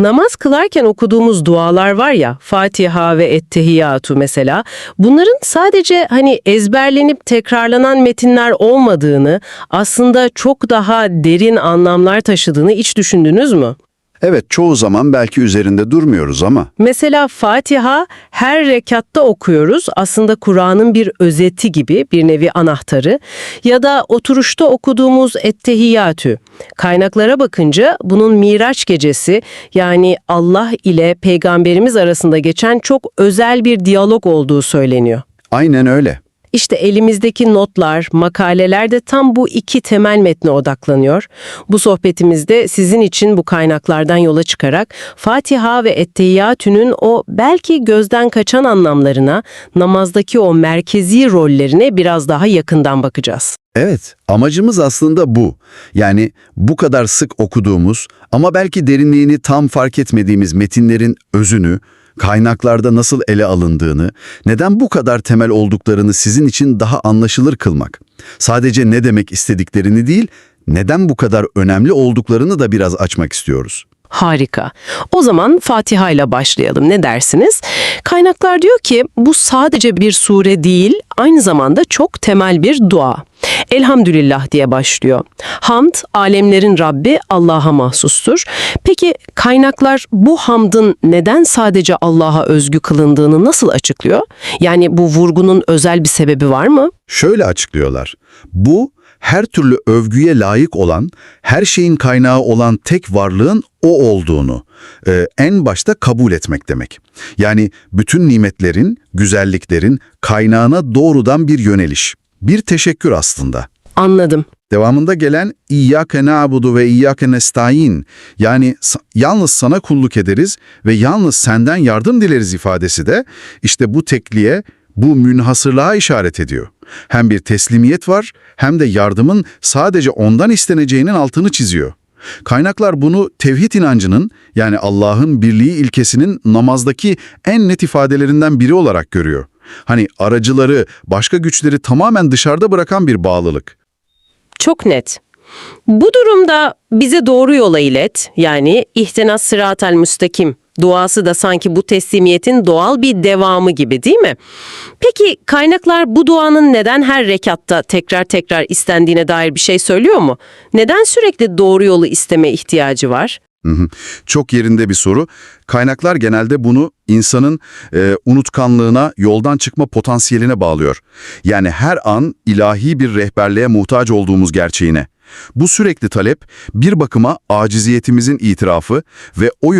Namaz kılarken okuduğumuz dualar var ya, Fatiha ve Ettehiyyatu mesela, bunların sadece hani ezberlenip tekrarlanan metinler olmadığını, aslında çok daha derin anlamlar taşıdığını hiç düşündünüz mü? Evet, çoğu zaman belki üzerinde durmuyoruz ama Mesela Fatiha her rekatta okuyoruz. Aslında Kur'an'ın bir özeti gibi bir nevi anahtarı. Ya da oturuşta okuduğumuz Ettehiyyatü. Kaynaklara bakınca bunun Miraç gecesi yani Allah ile Peygamberimiz arasında geçen çok özel bir diyalog olduğu söyleniyor. aynen öyle. İşte elimizdeki notlar, makaleler de tam bu iki temel metne odaklanıyor. Bu sohbetimizde sizin için bu kaynaklardan yola çıkarak Fatiha ve Ettehiyyatü'nün o belki gözden kaçan anlamlarına, namazdaki o merkezi rollerine biraz daha yakından bakacağız. Evet, amacımız aslında bu. Yani bu kadar sık okuduğumuz ama belki derinliğini tam fark etmediğimiz metinlerin özünü, kaynaklarda nasıl ele alındığını, neden bu kadar temel olduklarını sizin için daha anlaşılır kılmak. Sadece ne demek istediklerini değil, neden bu kadar önemli olduklarını da biraz açmak istiyoruz. Harika. O zaman Fatiha ile başlayalım. Ne dersiniz? Kaynaklar diyor ki bu sadece bir sure değil, aynı zamanda çok temel bir dua. Elhamdülillah diye başlıyor. Hamd, alemlerin Rabbi Allah'a mahsustur. Peki kaynaklar bu hamdın neden sadece Allah'a özgü kılındığını nasıl açıklıyor? Yani bu vurgunun özel bir sebebi var mı? Şöyle açıklıyorlar. Bu, her türlü övgüye layık olan, her şeyin kaynağı olan tek varlığın o olduğunu e, en başta kabul etmek demek. Yani bütün nimetlerin, güzelliklerin kaynağına doğrudan bir yöneliş. Bir teşekkür aslında. Anladım. Devamında gelen İyyâke na'budu ve İyyâke nestaîn yani yalnız sana kulluk ederiz ve yalnız senden yardım dileriz ifadesi de işte bu tekliğe, bu münhasırlığa işaret ediyor. Hem bir teslimiyet var hem de yardımın sadece ondan isteneceğinin altını çiziyor. Kaynaklar bunu tevhid inancının yani Allah'ın birliği ilkesinin namazdaki en net ifadelerinden biri olarak görüyor. Hani aracıları, başka güçleri tamamen dışarıda bırakan bir bağlılık. Çok net. Bu durumda bize doğru yola ilet, yani ihtinas sıratel müstakim duası da sanki bu teslimiyetin doğal bir devamı gibi değil mi? Peki kaynaklar bu duanın neden her rekatta tekrar tekrar istendiğine dair bir şey söylüyor mu? Neden sürekli doğru yolu isteme ihtiyacı var? Çok yerinde bir soru. Kaynaklar genelde bunu insanın e, unutkanlığına, yoldan çıkma potansiyeline bağlıyor. Yani her an ilahi bir rehberliğe muhtaç olduğumuz gerçeğine. Bu sürekli talep bir bakıma aciziyetimizin itirafı ve o